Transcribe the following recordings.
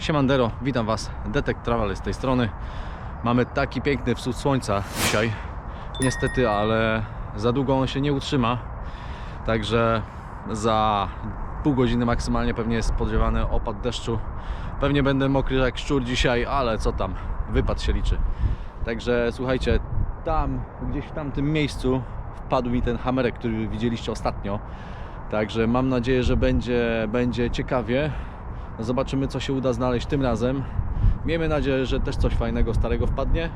Siemandero, witam Was, Detek Travel z tej strony. Mamy taki piękny wschód słońca dzisiaj. Niestety, ale za długo on się nie utrzyma. Także za pół godziny maksymalnie pewnie jest spodziewany opad deszczu. Pewnie będę mokry jak szczur dzisiaj, ale co tam, wypad się liczy. Także słuchajcie, tam, gdzieś w tamtym miejscu wpadł mi ten hamerek, który widzieliście ostatnio. Także mam nadzieję, że będzie, będzie ciekawie. Zobaczymy, co się uda znaleźć tym razem. Miejmy nadzieję, że też coś fajnego, starego wpadnie.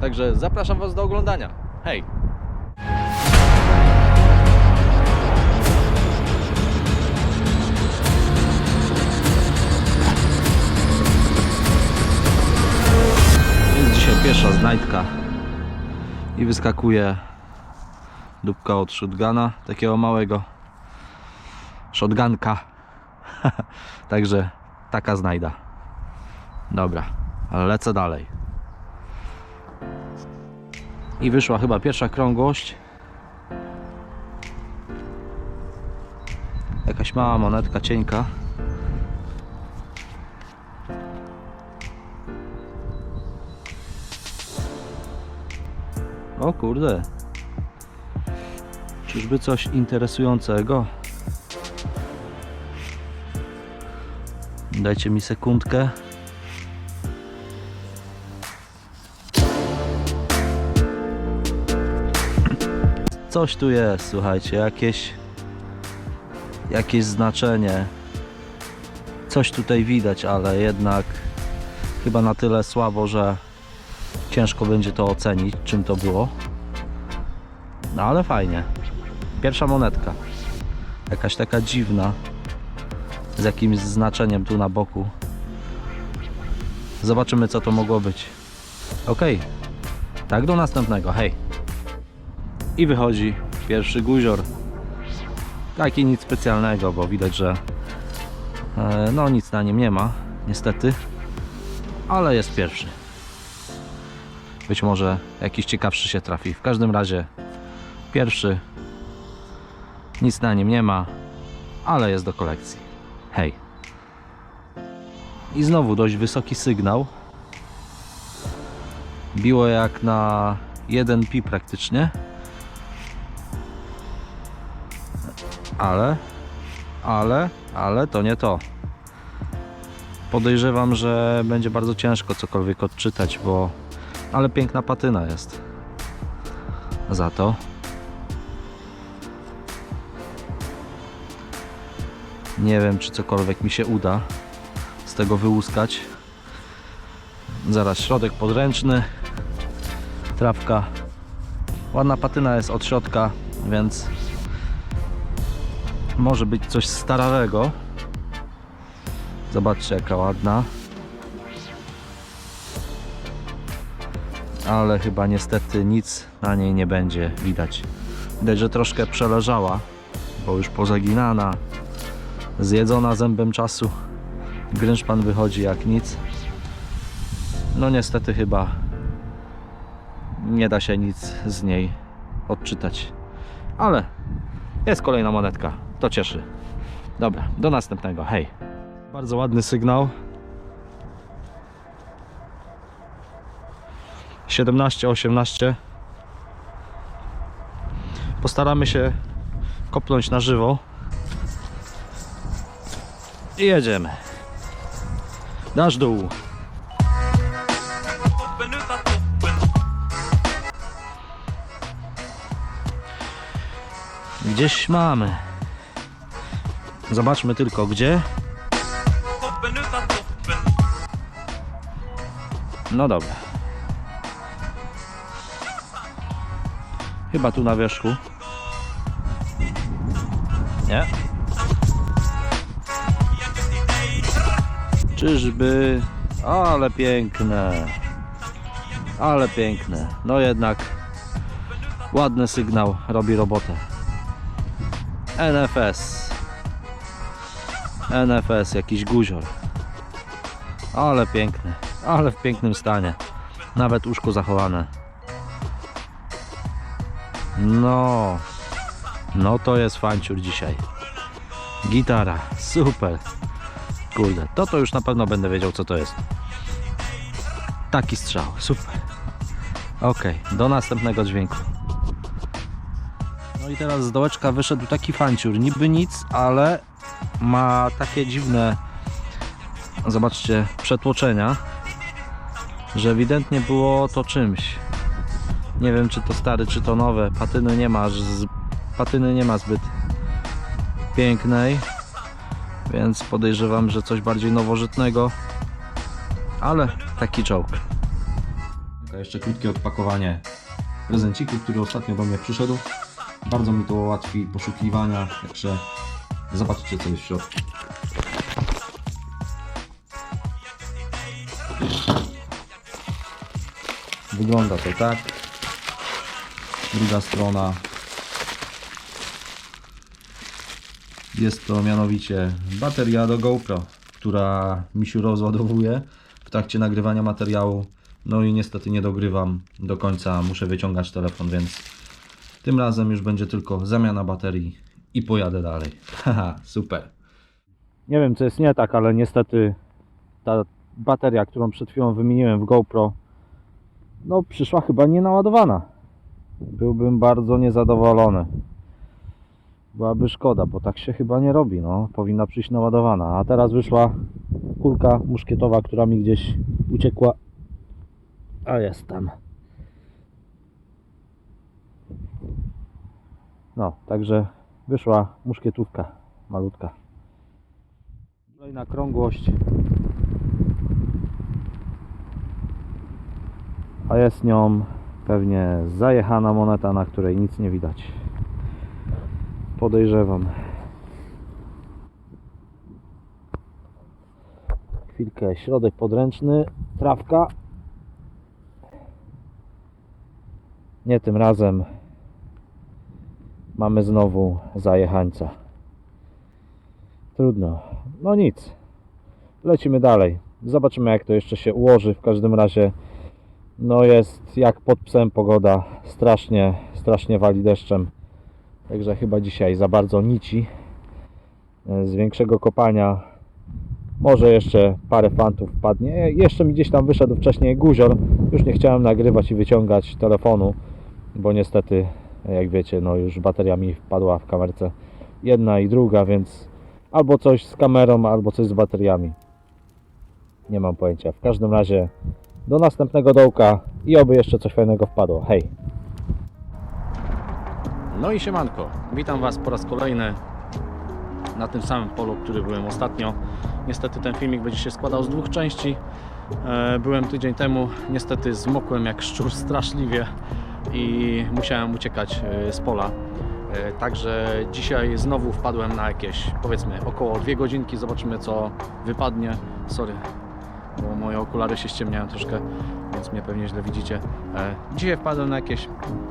Także zapraszam Was do oglądania. Hej! Jest dzisiaj pierwsza znajdka i wyskakuje dupka od shotguna, takiego małego shotgunka. Także taka znajda. Dobra, ale lecę dalej. I wyszła chyba pierwsza krągłość. Jakaś mała monetka cienka. O kurde. Czyżby coś interesującego? Dajcie mi sekundkę. Coś tu jest, słuchajcie, jakieś jakieś znaczenie. Coś tutaj widać, ale jednak chyba na tyle słabo, że ciężko będzie to ocenić, czym to było. No ale fajnie. Pierwsza monetka. Jakaś taka dziwna z jakimś znaczeniem tu na boku. Zobaczymy co to mogło być. Ok, tak do następnego, hej. I wychodzi pierwszy guzior. Taki nic specjalnego, bo widać, że e, no nic na nim nie ma, niestety. Ale jest pierwszy. Być może jakiś ciekawszy się trafi. W każdym razie pierwszy. Nic na nim nie ma, ale jest do kolekcji. Hej. I znowu dość wysoki sygnał. Biło jak na 1 pi praktycznie. Ale, ale, ale to nie to. Podejrzewam, że będzie bardzo ciężko cokolwiek odczytać, bo ale piękna patyna jest. Za to. Nie wiem, czy cokolwiek mi się uda z tego wyłuskać. Zaraz środek podręczny. Trawka. Ładna patyna jest od środka, więc może być coś starawego. Zobaczcie, jaka ładna. Ale chyba niestety nic na niej nie będzie widać. Widać, że troszkę przeleżała, bo już pozaginana zjedzona zębem czasu. Grynszpan wychodzi jak nic. No niestety chyba nie da się nic z niej odczytać. Ale jest kolejna monetka. To cieszy. Dobra, do następnego. Hej. Bardzo ładny sygnał. 17-18. Postaramy się kopnąć na żywo. I jedziemy. Nasz dół. Gdzieś mamy. Zobaczmy tylko gdzie. No dobra. Chyba tu na wierzchu. Nie? Czyżby? Ale piękne. Ale piękne. No jednak ładny sygnał robi robotę. NFS. NFS, jakiś guzior. Ale piękny. Ale w pięknym stanie. Nawet uszko zachowane. No. No to jest fanciur dzisiaj. Gitara. Super. Kurde, to to już na pewno będę wiedział co to jest. Taki strzał, super. Ok, do następnego dźwięku. No i teraz z dołeczka wyszedł taki fanciur, niby nic, ale ma takie dziwne, zobaczcie, przetłoczenia, że ewidentnie było to czymś. Nie wiem czy to stary, czy to nowe. Patyny nie ma, z, patyny nie ma zbyt pięknej, więc podejrzewam, że coś bardziej nowożytnego, ale taki czołg. Jeszcze krótkie odpakowanie prezenciku, który ostatnio do mnie przyszedł. Bardzo mi to ułatwi poszukiwania, także zobaczcie co jest w środku. Wygląda to tak. Druga strona. Jest to mianowicie bateria do GoPro, która mi się rozładowuje w trakcie nagrywania materiału. No i niestety nie dogrywam do końca, muszę wyciągać telefon, więc tym razem już będzie tylko zamiana baterii i pojadę dalej. Haha, super. Nie wiem co jest nie tak, ale niestety ta bateria, którą przed chwilą wymieniłem w GoPro, no przyszła chyba nienaładowana. Byłbym bardzo niezadowolony. Byłaby szkoda, bo tak się chyba nie robi, no. Powinna przyjść naładowana. A teraz wyszła kulka muszkietowa, która mi gdzieś uciekła. A jest tam. No, także wyszła muszkietówka malutka. Kolejna krągłość. A jest nią pewnie zajechana moneta, na której nic nie widać. Podejrzewam. Chwilkę, środek podręczny, trawka. Nie tym razem mamy znowu zajechańca. Trudno. No nic. Lecimy dalej. Zobaczymy jak to jeszcze się ułoży. W każdym razie no jest jak pod psem pogoda. Strasznie, strasznie wali deszczem. Także chyba dzisiaj za bardzo nici. E, Z większego kopania może jeszcze parę fantów wpadnie. E, Jeszcze mi gdzieś tam wyszedł wcześniej guzior. Już nie chciałem nagrywać i wyciągać telefonu, bo niestety, jak wiecie, no już bateria mi wpadła w kamerce. Jedna i druga, więc albo coś z kamerą, albo coś z bateriami. Nie mam pojęcia. W każdym razie do następnego dołka i oby jeszcze coś fajnego wpadło. Hej! No i siemanko, witam Was po raz kolejny na tym samym polu, który byłem ostatnio. Niestety ten filmik będzie się składał z dwóch części. E, Byłem tydzień temu, niestety zmokłem jak szczur straszliwie i musiałem uciekać e, z pola. E, Także dzisiaj znowu wpadłem na jakieś powiedzmy około dwie godzinki. Zobaczymy co wypadnie. Sorry, bo moje okulary się ściemniają troszkę, więc mnie pewnie źle widzicie. E, Dzisiaj wpadłem na jakieś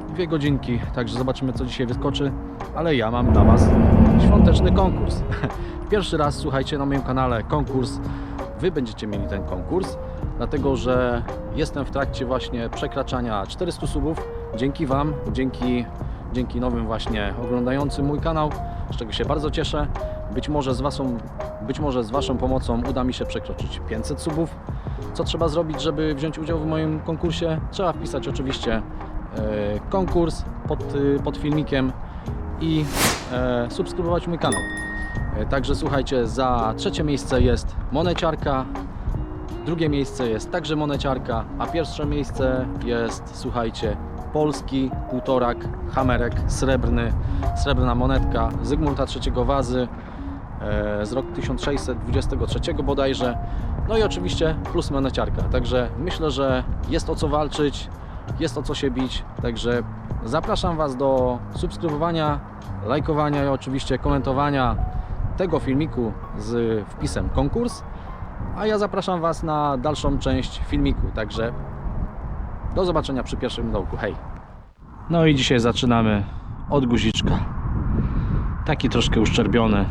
dwie godzinki, także zobaczymy co dzisiaj wyskoczy. Ale ja mam dla Was świąteczny konkurs. Pierwszy raz słuchajcie na moim kanale konkurs. Wy będziecie mieli ten konkurs, dlatego że jestem w trakcie właśnie przekraczania 400 subów. Dzięki Wam, dzięki, dzięki nowym właśnie oglądającym mój kanał, z czego się bardzo cieszę. Być może z waszą, być może z Waszą pomocą uda mi się przekroczyć 500 subów. Co trzeba zrobić, żeby wziąć udział w moim konkursie? Trzeba wpisać oczywiście e, konkurs pod, y, pod filmikiem i e, subskrybować mój kanał. E, Także słuchajcie, za trzecie miejsce jest moneciarka, drugie miejsce jest także moneciarka, a pierwsze miejsce jest, słuchajcie, polski półtorak, hamerek srebrny, srebrna monetka Zygmunta III Wazy z roku 1623 bodajże. No i oczywiście plus moneciarka. Także myślę, że jest o co walczyć, jest o co się bić. Także zapraszam Was do subskrybowania, lajkowania i oczywiście komentowania tego filmiku z wpisem konkurs. A ja zapraszam Was na dalszą część filmiku. Także do zobaczenia przy pierwszym dołku. Hej! No i dzisiaj zaczynamy od guziczka. Taki troszkę uszczerbiony,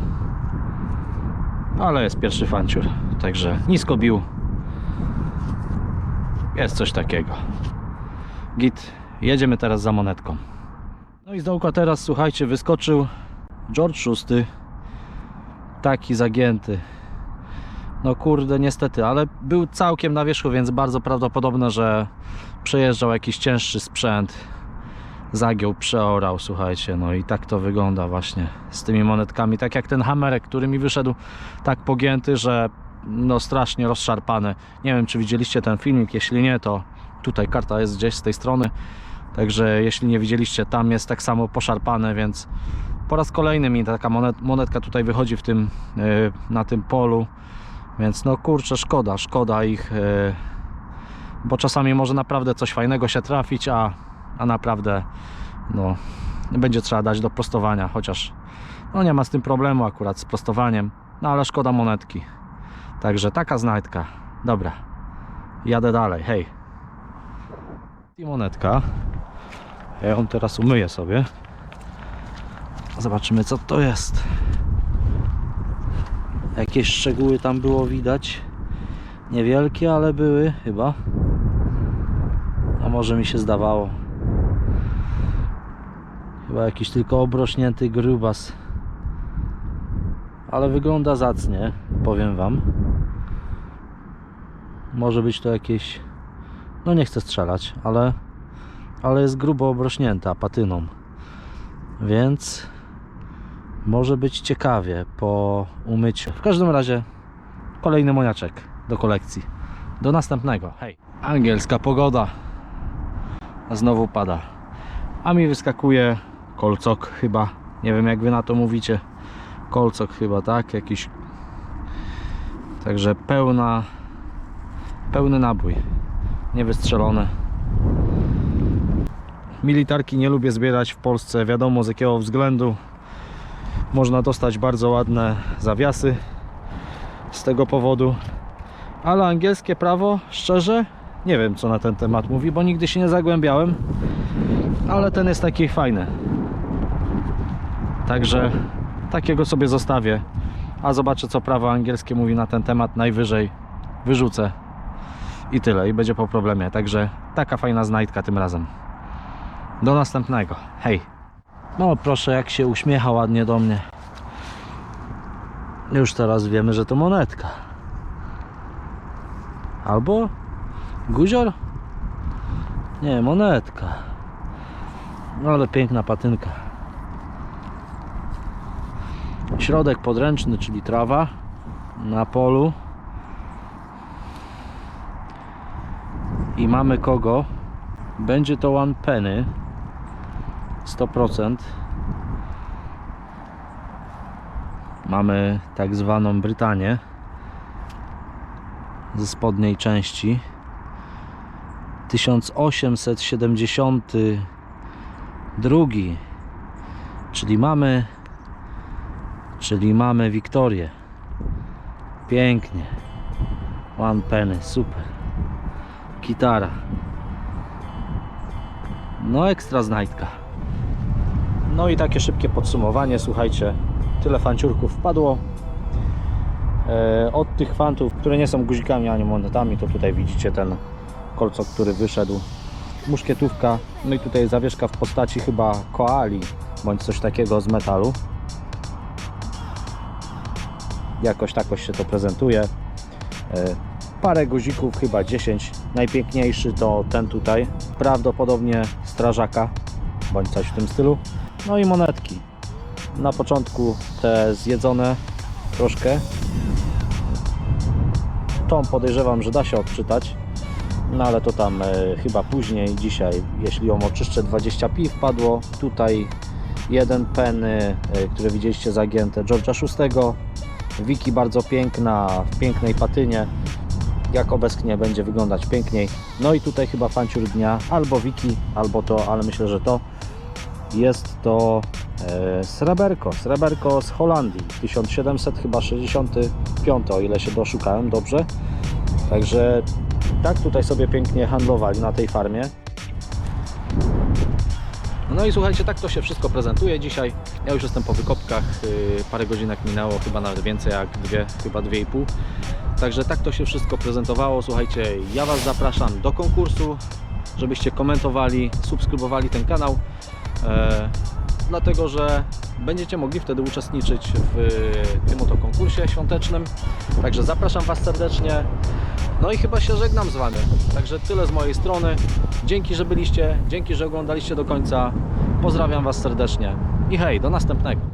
ale jest pierwszy fanciur. Także nisko bił. Jest coś takiego. Git, jedziemy teraz za monetką. No i z dołka teraz, słuchajcie, wyskoczył George VI. Taki zagięty. No kurde, niestety, ale był całkiem na wierzchu, więc bardzo prawdopodobne, że przejeżdżał jakiś cięższy sprzęt, zagiął, przeorał, słuchajcie, no i tak to wygląda właśnie z tymi monetkami, tak jak ten hamerek, który mi wyszedł tak pogięty, że no strasznie rozszarpany. Nie wiem, czy widzieliście ten filmik, jeśli nie, to tutaj karta jest gdzieś z tej strony, także jeśli nie widzieliście, tam jest tak samo poszarpane, więc po raz kolejny mi taka monet, monetka tutaj wychodzi w tym, yy, na tym polu, więc no kurczę, szkoda, szkoda ich, yy, bo czasami może naprawdę coś fajnego się trafić, a, a naprawdę no, będzie trzeba dać do prostowania, chociaż no nie ma z tym problemu akurat z prostowaniem, no ale szkoda monetki. Także taka znajdka. Dobra, jadę dalej, hej. I monetka. Ja ją teraz umyję sobie. Zobaczymy co to jest. Jakieś szczegóły tam było widać. Niewielkie, ale były chyba. A może mi się zdawało. Chyba jakiś tylko obrośnięty grubas. Ale wygląda zacnie, powiem wam. Może być to jakieś. No nie chcę strzelać, ale. Ale jest grubo obrośnięta patyną. Więc może być ciekawie po umyciu. W każdym razie kolejny moniaczek do kolekcji. Do następnego. Hej. Angielska pogoda. A znowu pada. A mi wyskakuje kolcok chyba. Nie wiem jak wy na to mówicie. Kolcok chyba, tak? Jakiś. Także pełna. Pełny nabój. Niewystrzelony. Militarki nie lubię zbierać w Polsce, wiadomo z jakiego względu. Można dostać bardzo ładne zawiasy z tego powodu. Ale angielskie prawo, szczerze, nie wiem co na ten temat mówi, bo nigdy się nie zagłębiałem. Ale ten jest taki fajny. Także takiego sobie zostawię. A zobaczę co prawo angielskie mówi na ten temat. Najwyżej wyrzucę i tyle. I będzie po problemie. Także taka fajna znajdka tym razem. Do następnego. Hej. No proszę, jak się uśmiecha ładnie do mnie. Już teraz wiemy, że to monetka. Albo guzior? Nie, monetka. No ale piękna patynka. Środek podręczny, czyli trawa na polu. I mamy kogo? Będzie to one penny. 100%. Mamy tak zwaną Brytanię ze spodniej części. 1872 czyli mamy czyli mamy Wiktorię. Pięknie. One penny, super. Gitara no ekstra znajdka. No i takie szybkie podsumowanie. Słuchajcie tyle fanciurków wpadło. E, od tych fantów, które nie są guzikami ani monetami to tutaj widzicie ten kolcok, który wyszedł. Muszkietówka, no i tutaj zawieszka w postaci chyba koali bądź coś takiego z metalu jakoś takoś się to prezentuje. E, parę guzików, chyba 10 najpiękniejszy to ten tutaj. Prawdopodobnie strażaka bądź coś w tym stylu. No i monetki. Na początku te zjedzone troszkę. Tą podejrzewam, że da się odczytać. No ale to tam e, chyba później dzisiaj, jeśli ją oczyszczę 20 pi wpadło. Tutaj jeden penny, e, które widzieliście zagięte George'a VI Wiki bardzo piękna, w pięknej patynie. Jak obeschnie będzie wyglądać piękniej. No i tutaj chyba fanciur dnia. Albo Wiki, albo to, ale myślę, że to jest to e, sreberko, sreberko z Holandii. 1700 chyba 65 o ile się doszukałem dobrze. Także tak tutaj sobie pięknie handlowali na tej farmie no i słuchajcie, tak to się wszystko prezentuje dzisiaj. Ja już jestem po wykopkach, yy, parę godzinek minęło, chyba nawet więcej jak dwie, chyba dwie i pół. Także tak to się wszystko prezentowało. Słuchajcie, ja Was zapraszam do konkursu, żebyście komentowali, subskrybowali ten kanał. Dlatego że będziecie mogli wtedy uczestniczyć w tym oto konkursie świątecznym. Także zapraszam Was serdecznie. No i chyba się żegnam z Wami. Także tyle z mojej strony. Dzięki, że byliście, dzięki, że oglądaliście do końca. Pozdrawiam Was serdecznie i hej, do następnego.